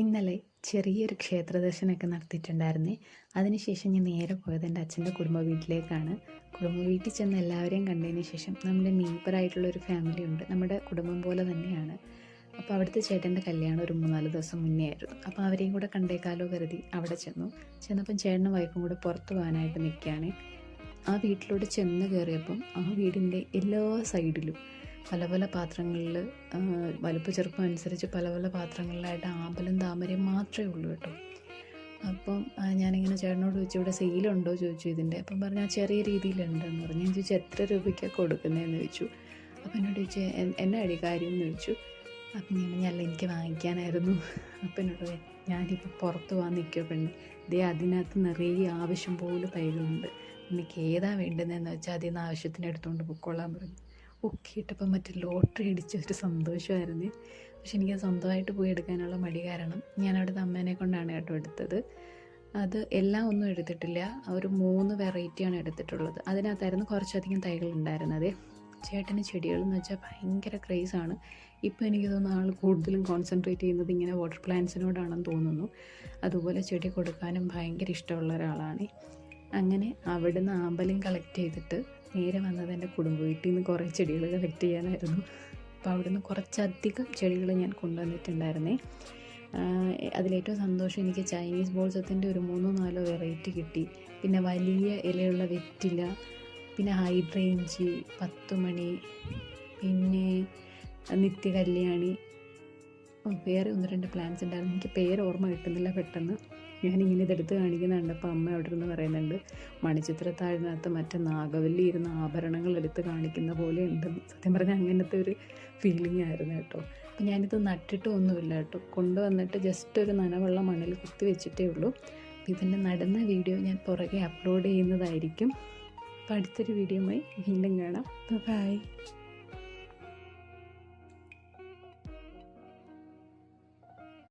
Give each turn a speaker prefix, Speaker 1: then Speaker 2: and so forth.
Speaker 1: ഇന്നലെ ചെറിയൊരു ക്ഷേത്ര ദർശനമൊക്കെ നടത്തിയിട്ടുണ്ടായിരുന്നേ. അതിനുശേഷം ഞാൻ നേരെ പോയത് എന്റെ അച്ഛന്റെ കുടുംബ വീട്ടിലേക്കാണ്. കുടുംബ വീട്ടിൽ ചെന്ന് എല്ലാവരെയും കണ്ടതിന് ശേഷം നമ്മുടെ നെയ്ബറായിട്ടുള്ള ഒരു ഫാമിലി ഉണ്ട്. നമ്മുടെ കുടുംബം പോലെ തന്നെയാണ്. അപ്പോൾ അവിടുത്തെ ചേട്ടന്റെ കല്യാണം ഒരു മൂന്നാൽ ദിവസം മുന്നേ ആയിരുന്നു. അപ്പോൾ അവരെയും കൂടെ കണ്ടേക്കാലോ കരുതി അവിടെ ചെന്നു. ചെന്നപ്പം ചേട്ടനും വൈഫും കൂടെ പുറത്ത് പോകാനായിട്ട് നിൽക്കുകയാണ്. ആ വീട്ടിലോട്ട് ചെന്ന് കയറിയപ്പം ആ വീടിന്റെ എല്ലാ സൈഡിലും പല പല പാത്രങ്ങളിൽ വലുപ്പ ചെറുപ്പം അനുസരിച്ച് പല പല പാത്രങ്ങളിലായിട്ട് ആമ്പലും താമരയും മാത്രമേ ഉള്ളൂ കേട്ടോ. അപ്പം ഞാനിങ്ങനെ ചേട്ടനോട് ചോദിച്ചു ഇവിടെ സെയിലുണ്ടോ? ചോദിച്ചു ഇതിന്റെ. അപ്പം പറഞ്ഞു "ആ, ചെറിയ രീതിയിലുണ്ടെന്ന് പറഞ്ഞു. ഞാൻ ചോദിച്ചു എത്ര രൂപയ്ക്കാണ് കൊടുക്കുന്നതെന്ന്? ചോദിച്ചു. അപ്പം എന്നോട് ചോദിച്ചു "എൻ- എന്നാ അടി കാര്യം? എന്ന് ചോദിച്ചു. അപ്പം ഞാൻ പറഞ്ഞു, അല്ല എനിക്ക് വാങ്ങിക്കാനായിരുന്നു. അപ്പം എന്നോട് ഞാനിപ്പോൾ പുറത്ത് പോകാൻ നിൽക്കുക പെണ്ണ്. ഇതേ അതിനകത്ത് നിറയെ ആവശ്യം പോലെ തൈകളുണ്ട്. എനിക്ക് ഏതാ വേണ്ടുന്നതെന്ന് വെച്ചാൽ അതിൽ നിന്ന് ആവശ്യത്തിന് എടുത്തുകൊണ്ട് പൊക്കോളാൻ പറഞ്ഞു. ഒക്കെ ഇട്ടപ്പം മറ്റേ ലോട്ടറി അടിച്ച ഒരു സന്തോഷമായിരുന്നു. പക്ഷെ എനിക്ക് സ്വന്തമായിട്ട് പോയി എടുക്കാനുള്ള മടി കാരണം ഞാൻ അവിടുത്തെ അമ്മേനെ കൊണ്ടാണ് കേട്ടോ എടുത്തത്. അത് എല്ലാം ഒന്നും എടുത്തിട്ടില്ല. ഒരു മൂന്ന് വെറൈറ്റിയാണ് എടുത്തിട്ടുള്ളത്. അതിനകത്തായിരുന്നു കുറച്ചധികം തൈകൾ ഉണ്ടായിരുന്നത്. ചേട്ടന് ചെടികളെന്ന് വെച്ചാൽ ഭയങ്കര ക്രേസാണ് ഇപ്പോൾ എനിക്ക് തോന്നുന്നു ആൾ കൂടുതലും കോൺസെൻട്രേറ്റ് ചെയ്യുന്നത് ഇങ്ങനെ വാട്ടർ പ്ലാന്റ്സിനോടാണെന്ന് തോന്നുന്നു. അതുപോലെ ചെടി കൊടുക്കാനും ഭയങ്കര ഇഷ്ടമുള്ള ഒരാളാണ്. അങ്ങനെ അവിടുന്ന് ആമ്പലും കളക്ട് ചെയ്തിട്ട് നേരെ വന്നത് എന്റെ കുടുംബ വീട്ടിൽ നിന്ന് കുറേ ചെടികൾ കളക്ട് ചെയ്യാനായിരുന്നു. അപ്പോൾ അവിടെ നിന്ന് കുറച്ചധികം ചെടികൾ ഞാൻ കൊണ്ടുവന്നിട്ടുണ്ടായിരുന്നേ. അതിലേറ്റവും സന്തോഷം എനിക്ക് ചൈനീസ് ബോൾസത്തിന്റെ ഒരു മൂന്നോ നാലോ വെറൈറ്റി കിട്ടി. പിന്നെ വലിയ ഇലയുള്ള വെറ്റില പിന്നെ ഹൈഡ്രേഞ്ചി പത്തുമണി പിന്നെ നിത്യകല്യാണി വേറെ ഒന്ന് രണ്ട് പ്ലാൻസ് ഉണ്ടായിരുന്നു. എനിക്ക് പേര് ഓർമ്മ കിട്ടുന്നില്ല പെട്ടെന്ന്. ഞാനിങ്ങനെ ഇതെടുത്ത് കാണിക്കുന്നുണ്ട്. അപ്പോൾ അമ്മ അവിടെ നിന്ന് പറയുന്നുണ്ട് മണിച്ചിത്രത്താഴിനകത്ത് മറ്റേ നാഗവല്ലി ഇരുന്ന ആഭരണങ്ങൾ എടുത്ത് കാണിക്കുന്ന പോലെ ഉണ്ടെന്ന് സത്യം പറഞ്ഞാൽ അങ്ങനത്തെ ഒരു ഫീലിംഗ് ആയിരുന്നു കേട്ടോ. അപ്പം ഞാനിത് നട്ടിട്ടും ഒന്നുമില്ല കേട്ടോ. കൊണ്ടുവന്നിട്ട് ജസ്റ്റ് ഒരു നനവുള്ള മണ്ണിൽ കുത്തി വെച്ചിട്ടേ ഉള്ളൂ. അപ്പം ഇതിന്റെ നടന്ന വീഡിയോ ഞാൻ പുറകെ അപ്ലോഡ് ചെയ്യുന്നതായിരിക്കും. അപ്പോൾ അടുത്തൊരു വീഡിയോയുമായി വീണ്ടും കാണാം. ബൈ